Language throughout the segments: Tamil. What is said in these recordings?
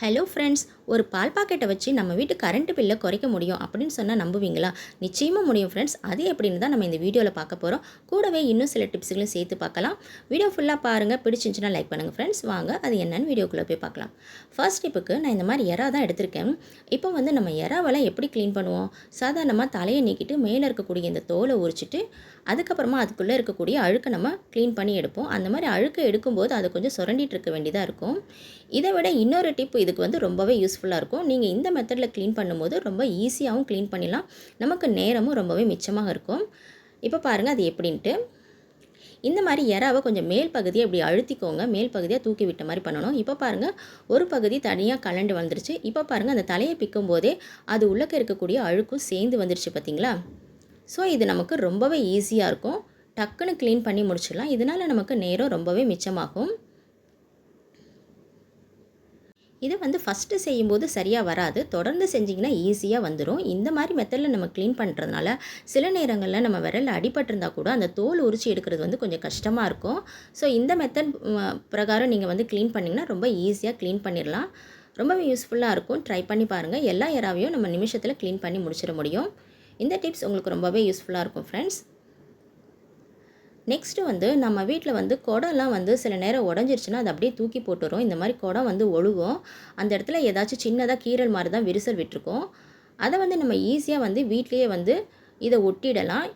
ஹலோ ஃப்ரெண்ட்ஸ் ஒரு பால் பாக்கெட்டை வச்சு நம்ம வீட்டு கரண்ட் பில்லை குறைக்க முடியும் அப்படின்னு சொன்னால் நம்புவீங்களா? நிச்சயமாக முடியும் ஃப்ரெண்ட்ஸ் அது எப்படின்னு தான் நம்ம இந்த வீடியோவில் பார்க்க போகிறோம் கூடவே இன்னும் சில டிப்ஸுகளும் சேர்த்து பார்க்கலாம். வீடியோ ஃபுல்லாக பாருங்கள் பிடிச்சிருந்துச்சுன்னா லைக் பண்ணுங்கள் ஃப்ரெண்ட்ஸ் வாங்க அது என்னன்னு வீடியோக்குள்ளே போய் பார்க்கலாம். ஃபர்ஸ்ட் டிப்புக்கு நான் இந்த மாதிரி எறா தான் எடுத்திருக்கேன். இப்போ வந்து நம்ம எறாவெல்லாம் எப்படி க்ளீன் பண்ணுவோம்? சாதாரணமாக தலையை நீக்கிட்டு மேலே இருக்கக்கூடிய இந்த தோலை உரிச்சிட்டு அதுக்கப்புறமா அதுக்குள்ளே இருக்கக்கூடிய அழுக்கை நம்ம க்ளீன் பண்ணி எடுப்போம். அந்த மாதிரி அழுக்கை எடுக்கும்போது அதை கொஞ்சம் சுரண்டிட்டு இருக்க வேண்டியதாக இருக்கும். இதை விட இன்னொரு டிப் இதுக்கு வந்து ரொம்பவே யூஸ்ஃபுல்லாக இருக்கும். நீங்கள் இந்த மெத்தடில் க்ளீன் பண்ணும்போது ரொம்ப ஈஸியாகவும் க்ளீன் பண்ணிடலாம். நமக்கு நேரமும் ரொம்பவே மிச்சமாக இருக்கும். இப்போ பாருங்கள் அது எப்படின்ட்டு. இந்த மாதிரி எறாவை கொஞ்சம் மேல் பகுதியை இப்படி அழுத்திக்கோங்க. மேல் பகுதியாக தூக்கி விட்ட மாதிரி பண்ணணும். இப்போ பாருங்கள் ஒரு பகுதி தனியாக கலண்டு வந்துருச்சு. இப்போ பாருங்கள் அந்த தலையை பிக்கும் போதே அது உள்ளக்க இருக்கக்கூடிய அழுக்கும் சேர்ந்து வந்துருச்சு பார்த்தீங்களா ஸோ இது நமக்கு ரொம்பவே ஈஸியாக இருக்கும். டக்குன்னு க்ளீன் பண்ணி முடிச்சிடலாம். இதனால் நமக்கு நேரம் ரொம்பவே மிச்சமாகும். இது வந்து ஃபஸ்ட்டு செய்யும்போது சரியாக வராது. தொடர்ந்து செஞ்சிங்கன்னா ஈஸியாக வந்துடும் இந்த மாதிரி மெத்தடில் நம்ம க்ளீன் பண்ணுறதுனால சில நேரங்களில் நம்ம விரலில் அடிபட்டிருந்தால் கூட அந்த தோல் உரிச்சு எடுக்கிறது வந்து கொஞ்சம் கஷ்டமாக இருக்கும். ஸோ இந்த மெத்தட் பிரகாரம் நீங்கள் வந்து க்ளீன் பண்ணிங்கன்னா ரொம்ப ஈஸியாக க்ளீன் பண்ணிடலாம் ரொம்பவே யூஸ்ஃபுல்லாக இருக்கும். ட்ரை பண்ணி பாருங்கள் எல்லா எறாவையும் நம்ம நிமிஷத்தில் க்ளீன் பண்ணி முடிச்சிட முடியும். இந்த டிப்ஸ் உங்களுக்கு ரொம்பவே யூஸ்ஃபுல்லாக இருக்கும் ஃப்ரெண்ட்ஸ் நெக்ஸ்ட்டு வந்து நம்ம வீட்டில் வந்து குடம்லாம் வந்து சில நேரம் உடஞ்சிருச்சுன்னா அது அப்படியே தூக்கி போட்டுரும் இந்த மாதிரி குடம் வந்து ஒழுகும். அந்த இடத்துல ஏதாச்சும் சின்னதாக கீரல் மாதிரி தான் விரிசல் விட்டுருக்கோம். அதை வந்து நம்ம ஈஸியாக வந்து வீட்லேயே வந்து இதை ஒட்டிடலாம்.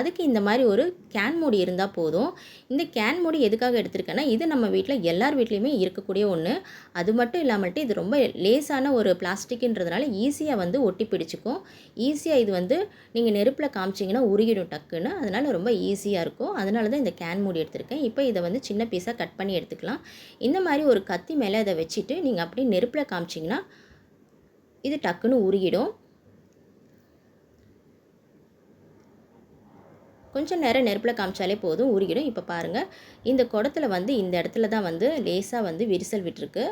அதுக்கு இந்த மாதிரி ஒரு கேன் மூடி இருந்தால் போதும். இந்த கேன் மூடி எதுக்காக எடுத்திருக்கேன்னா இது நம்ம வீட்டில் எல்லார் வீட்லேயுமே இருக்கக்கூடிய ஒன்று அது மட்டும் இல்லாமல்ட்டு இது ரொம்ப லேசான ஒரு பிளாஸ்டிக்ன்றதுனால ஈஸியாக வந்து ஒட்டி பிடிச்சிக்கும். ஈஸியாக இது வந்து நீங்கள் நெருப்பில் காமிச்சிங்கன்னா உருகிடும் டக்குன்னு. அதனால் ரொம்ப ஈஸியாக இருக்கும். அதனால தான் இந்த கேன் மூடி எடுத்திருக்கேன். இப்போ இதை வந்து சின்ன பீஸாக கட் பண்ணி எடுத்துக்கலாம். இந்த மாதிரி ஒரு கத்தி மேலே இதை வச்சுட்டு நீங்கள் அப்படியே நெருப்பில் காமிச்சிங்கன்னா இது டக்குன்னு உருகிடும். கொஞ்சம் நேரம் நெருப்பில் காமிச்சாலே போதும் உருகிடும். இப்போ பாருங்கள் இந்த குடத்துல வந்து இந்த இடத்துல தான் வந்து லேசாக வந்து விரிசல் விட்டுருக்கு.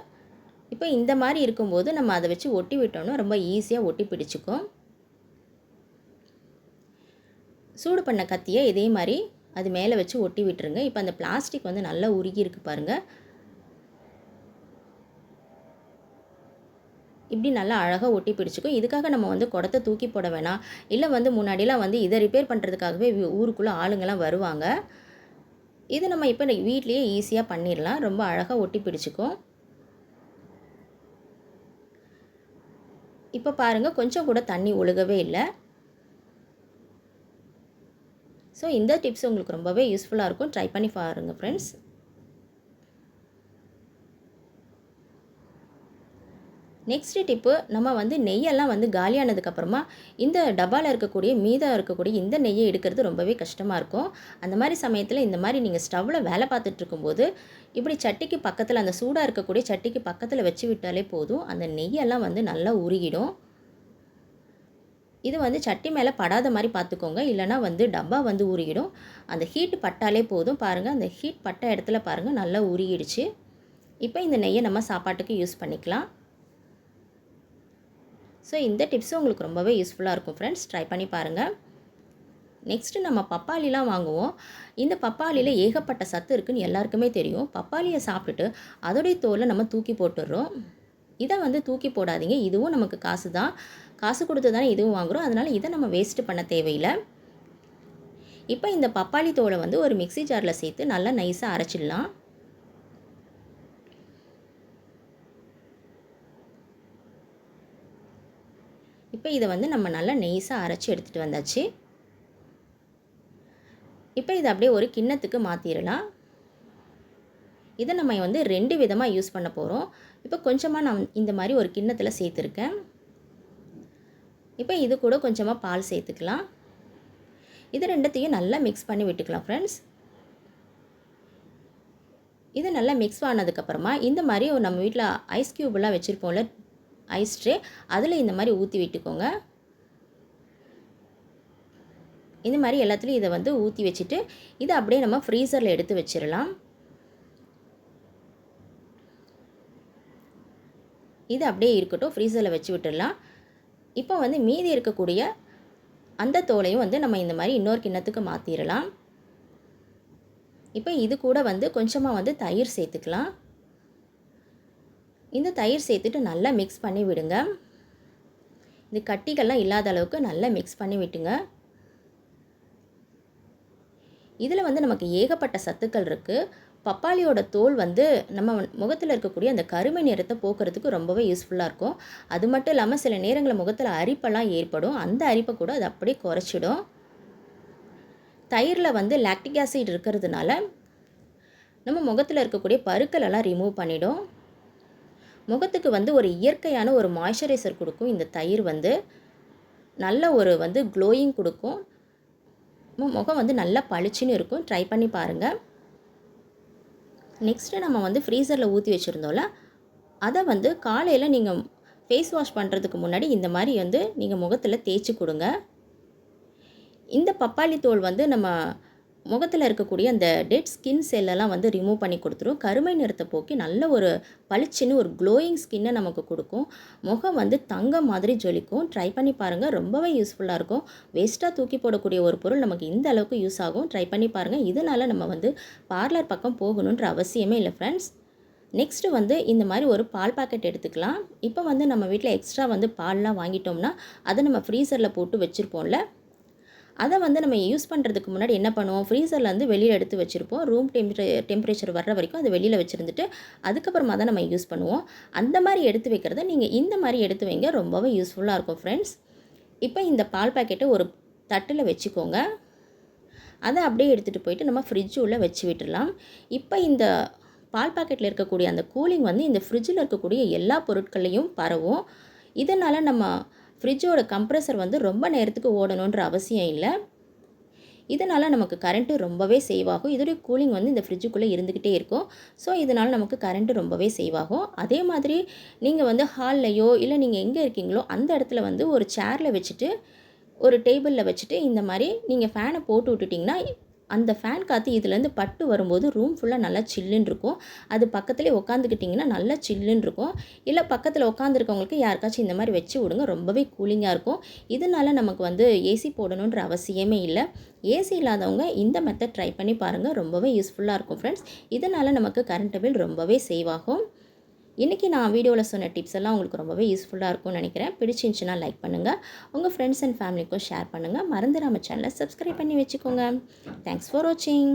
இப்போ இந்த மாதிரி இருக்கும்போது நம்ம அதை வச்சு ஒட்டி விட்டோம்னா ரொம்ப ஈஸியாக ஒட்டி பிடிச்சிக்கும். சூடு பண்ண கத்தியை இதே மாதிரி அது மேலே வச்சு ஒட்டி விட்டுருங்க. இப்போ அந்த பிளாஸ்டிக் வந்து நல்லா உருகி இருக்கு பாருங்கள் இப்படி நல்லா அழகாக ஒட்டி பிடிச்சிக்கும். இதுக்காக நம்ம வந்து குடத்தை தூக்கி போட வேணாம். இல்லை வந்து முன்னாடிலாம் வந்து இதை ரிப்பேர் பண்ணுறதுக்காகவே ஊருக்குள்ளே ஆளுங்கள்லாம் வருவாங்க. இது நம்ம இப்போ வீட்லேயே ஈஸியாக பண்ணிடலாம். ரொம்ப அழகாக ஒட்டி பிடிச்சிக்கும். இப்போ பாருங்கள் கொஞ்சம் கூட தண்ணி ஒழுகவே இல்லை. ஸோ இந்த டிப்ஸ் உங்களுக்கு ரொம்பவே யூஸ்ஃபுல்லாக இருக்கும். ட்ரை பண்ணி பாருங்கள் ஃப்ரெண்ட்ஸ் நெக்ஸ்ட் டிப்பு நம்ம வந்து நெய்யெல்லாம் வந்து காலியானதுக்கப்புறமா இந்த டப்பாவில் இருக்கக்கூடிய மீதம் இருக்கக்கூடிய இந்த நெய்யை எடுக்கிறது ரொம்பவே கஷ்டமாக இருக்கும். அந்த மாதிரி சமயத்தில் இந்த மாதிரி நீங்கள் ஸ்டவ்வில் வேலை பார்த்துட்டு இருக்கும்போது இப்படி சட்டிக்கு பக்கத்தில் அந்த சூடாக இருக்கக்கூடிய சட்டிக்கு பக்கத்தில் வச்சு விட்டாலே போதும். அந்த நெய்யெல்லாம் வந்து நல்லா உருகிடும். இது வந்து சட்டி மேலே படாத மாதிரி பார்த்துக்கோங்க. இல்லைனா வந்து டப்பா வந்து உருகிடும். அந்த ஹீட் பட்டாலே போதும். பாருங்கள் அந்த ஹீட் பட்ட இடத்துல பாருங்கள் நல்லா உருகிடுச்சு. இப்போ இந்த நெய்யை நம்ம சாப்பாட்டுக்கு யூஸ் பண்ணிக்கலாம். ஸோ இந்த டிப்ஸும் உங்களுக்கு ரொம்பவே யூஸ்ஃபுல்லாக இருக்கும் ஃப்ரெண்ட்ஸ் ட்ரை பண்ணி பாருங்கள் நெக்ஸ்ட்டு நம்ம பப்பாளிலாம் வாங்குவோம். இந்த பப்பாளியில் ஏகப்பட்ட சத்து இருக்குதுன்னு எல்லாருக்குமே தெரியும். பப்பாளியை சாப்பிட்டுட்டு அதோடைய தோலை நம்ம தூக்கி போட்டுடுறோம் இதை வந்து தூக்கி போடாதீங்க. இதுவும் நமக்கு காசு தான். காசு கொடுத்து தானே இதுவும் வாங்குகிறோம் அதனால் இதை நம்ம வேஸ்ட்டு பண்ண தேவையில்லை. இப்போ இந்த பப்பாளி தோலை வந்து ஒரு மிக்சி ஜாரில் சேர்த்து நல்லா நைஸாக அரைச்சிடலாம். இப்போ இதை வந்து நம்ம நல்லா நெய்ஸாக அரைச்சி எடுத்துகிட்டு வந்தாச்சு. இப்போ இதை அப்படியே ஒரு கிண்ணத்துக்கு மாற்றிடலாம் இதை நம்ம வந்து ரெண்டு விதமாக யூஸ் பண்ண போகிறோம் இப்போ கொஞ்சமாக நான் இந்த மாதிரி ஒரு கிண்ணத்தில் சேர்த்துருக்கேன். இப்போ இது கூட கொஞ்சமாக பால் சேர்த்துக்கலாம். இது ரெண்டத்தையும் நல்லா மிக்ஸ் பண்ணி விட்டுக்கலாம் ஃப்ரெண்ட்ஸ் இது நல்லா மிக்ஸ் ஆனதுக்கப்புறமா இந்த மாதிரி நம்ம வீட்டில் ஐஸ் க்யூப்லாம் வச்சுருப்போம்ல ஐஸ் ட்ரே அதில் இந்த மாதிரி ஊற்றி விட்டுக்கோங்க. இந்த மாதிரி எல்லாத்துலேயும் இதை வந்து ஊற்றி வச்சுட்டு இதை அப்படியே நம்ம ஃப்ரீசரில் எடுத்து வச்சிடலாம். இது அப்படியே இருக்கட்டும் ஃப்ரீசரில் வச்சு விட்டுடலாம். இப்போ வந்து மீதி இருக்கக்கூடிய அந்த தோலையும் வந்து நம்ம இந்த மாதிரி இன்னொரு கிண்ணத்துக்கு மாற்றிடலாம் இப்போ இது கூட வந்து கொஞ்சமாக வந்து தயிர் சேர்த்துக்கலாம். இந்த தயிர் சேர்த்துட்டு நல்லா மிக்ஸ் பண்ணி விடுங்க. இந்த கட்டிகள்லாம் இல்லாத அளவுக்கு நல்லா மிக்ஸ் பண்ணி விட்டுங்க. இதில் வந்து நமக்கு ஏகப்பட்ட சத்துக்கள் இருக்குது பப்பாளியோட தோல் வந்து நம்ம முகத்தில் இருக்கக்கூடிய அந்த கருமை நிறத்தை போக்குறதுக்கு ரொம்பவே யூஸ்ஃபுல்லாக இருக்கும். அது மட்டும் இல்லாமல் சில நேரங்களில் முகத்தில் அரிப்பெல்லாம் ஏற்படும். அந்த அரிப்பை கூட அது அப்படியே குறைச்சிடும். தயிரில் வந்து லாக்டிக் ஆசிட் இருக்கிறதுனால நம்ம முகத்தில் இருக்கக்கூடிய பருக்கள் எல்லாம் ரிமூவ் பண்ணிடும். முகத்துக்கு வந்து ஒரு இயற்கையான ஒரு மாய்ஸ்சரைசர் கொடுக்கும். இந்த தயிர் வந்து நல்ல ஒரு வந்து க்ளோயிங் கொடுக்கும். முகம் வந்து நல்லா பளிச்சுன்னு இருக்கும். ட்ரை பண்ணி பாருங்கள் நெக்ஸ்ட்டு நம்ம வந்து ஃப்ரீசரில் ஊற்றி வச்சுருந்தோம்ல அதை வந்து காலையில் நீங்கள் ஃபேஸ் வாஷ் பண்ணுறதுக்கு முன்னாடி இந்த மாதிரி வந்து நீங்கள் முகத்தில் தேய்ச்சி கொடுங்க. இந்த பப்பாளி தோல் வந்து நம்ம முகத்தில் இருக்கக்கூடிய அந்த டெட் ஸ்கின் செல்லெல்லாம் வந்து ரிமூவ் பண்ணி கொடுத்துரும். கருமை நிறத்தை போக்கி நல்ல ஒரு பளிச்சுன்னு ஒரு க்ளோயிங் ஸ்கின்னை நமக்கு கொடுக்கும். முகம் வந்து தங்கம் மாதிரி ஜொலிக்கும். ட்ரை பண்ணி பாருங்கள் ரொம்பவே யூஸ்ஃபுல்லாக இருக்கும். வேஸ்ட்டாக தூக்கி போடக்கூடிய ஒரு பொருள் நமக்கு இந்த அளவுக்கு யூஸ் ஆகும். ட்ரை பண்ணி பாருங்கள் இதனால் நம்ம வந்து பார்லர் பக்கம் போகணுன்ற அவசியமே இல்லை ஃப்ரெண்ட்ஸ் நெக்ஸ்ட்டு வந்து இந்த மாதிரி ஒரு பால் பாக்கெட் எடுத்துக்கலாம். இப்போ வந்து நம்ம வீட்டில் எக்ஸ்ட்ரா வந்து பால்லாம் வாங்கிட்டோம்னா அதை நம்ம ஃப்ரீசரில் போட்டு வச்சுருப்போம்ல. அதை வந்து நம்ம யூஸ் பண்ணுறதுக்கு முன்னாடி என்ன பண்ணுவோம்? ஃப்ரீசரில் வந்து வெளியில் எடுத்து வச்சுருப்போம். ரூம் டெம்பரே டெம்பரேச்சர் வர்ற வரைக்கும் அதை வெளியில் வச்சுருந்துட்டு அதுக்கப்புறமா தான் நம்ம யூஸ் பண்ணுவோம். அந்த மாதிரி எடுத்து வைக்கிறத நீங்கள் இந்த மாதிரி எடுத்து வைங்க. ரொம்பவே யூஸ்ஃபுல்லாக இருக்கும் ஃப்ரெண்ட்ஸ் இப்போ இந்த பால் பாக்கெட்டை ஒரு தட்டில் வச்சுக்கோங்க. அதை அப்படியே எடுத்துகிட்டு போயிட்டு நம்ம ஃப்ரிட்ஜ் உள்ளே வச்சு விட்டுடலாம். இப்போ இந்த பால் பாக்கெட்டில் இருக்கக்கூடிய அந்த கூலிங் வந்து இந்த ஃப்ரிட்ஜில் இருக்கக்கூடிய எல்லா பொருட்களையும் பரவும். இதனால் நம்ம ஃப்ரிட்ஜோட கம்ப்ரஸர் வந்து ரொம்ப நேரத்துக்கு ஓடணுன்ற அவசியம் இல்லை. இதனால் நமக்கு கரண்ட்டு ரொம்பவே சேவ் ஆகும். இதோடைய கூலிங் வந்து இந்த ஃப்ரிட்ஜுக்குள்ளே இருந்துக்கிட்டே இருக்கும். ஸோ இதனால் நமக்கு கரண்ட்டு ரொம்பவே சேவ் ஆகும். அதே மாதிரி நீங்கள் வந்து ஹால்லையோ இல்லை நீங்கள் எங்கே இருக்கீங்களோ அந்த இடத்துல வந்து ஒரு சேரில் வச்சுட்டு ஒரு டேபிளில் வச்சுட்டு இந்த மாதிரி நீங்கள் ஃபேனை போட்டு விட்டுட்டிங்கன்னா அந்த ஃபேன் காற்று இதுலேருந்து பட்டு வரும்போது ரூம் ஃபுல்லாக நல்லா சில்லுன்னு இருக்கும். அது பக்கத்துலேயே உட்காந்துக்கிட்டிங்கன்னா நல்லா சில்லுன்னு இருக்கும். இல்லை பக்கத்தில் உட்காந்துருக்கவங்களுக்கு யாருக்காச்சும் இந்த மாதிரி வச்சு விடுங்க ரொம்பவே கூலிங்காக இருக்கும். இதனால் நமக்கு வந்து ஏசி போடணுன்ற அவசியமே இல்லை. ஏசி இல்லாதவங்க இந்த மெத்தட் ட்ரை பண்ணி பாருங்கள் ரொம்பவே யூஸ்ஃபுல்லாக இருக்கும் ஃப்ரெண்ட்ஸ் இதனால் நமக்கு கரண்ட் பில் ரொம்பவே சேவ் ஆகும். இன்றைக்கி நான் வீடியோவில் சொன்ன டிப்ஸ் எல்லாம் உங்களுக்கு ரொம்பவே யூஸ்ஃபுல்லாக இருக்கும்னு நினைக்கிறேன். பிடிச்சிருந்துச்சுன்னா லைக் பண்ணுங்கள் உங்கள் ஃப்ரெண்ட்ஸ் அண்ட் ஃபேமிலிக்கும் ஷேர் பண்ணுங்கள் மறந்துடாமல் சேனலை சப்ஸ்கிரைப் பண்ணி வச்சுக்கோங்க. தேங்க்ஸ் ஃபார் வாட்சிங்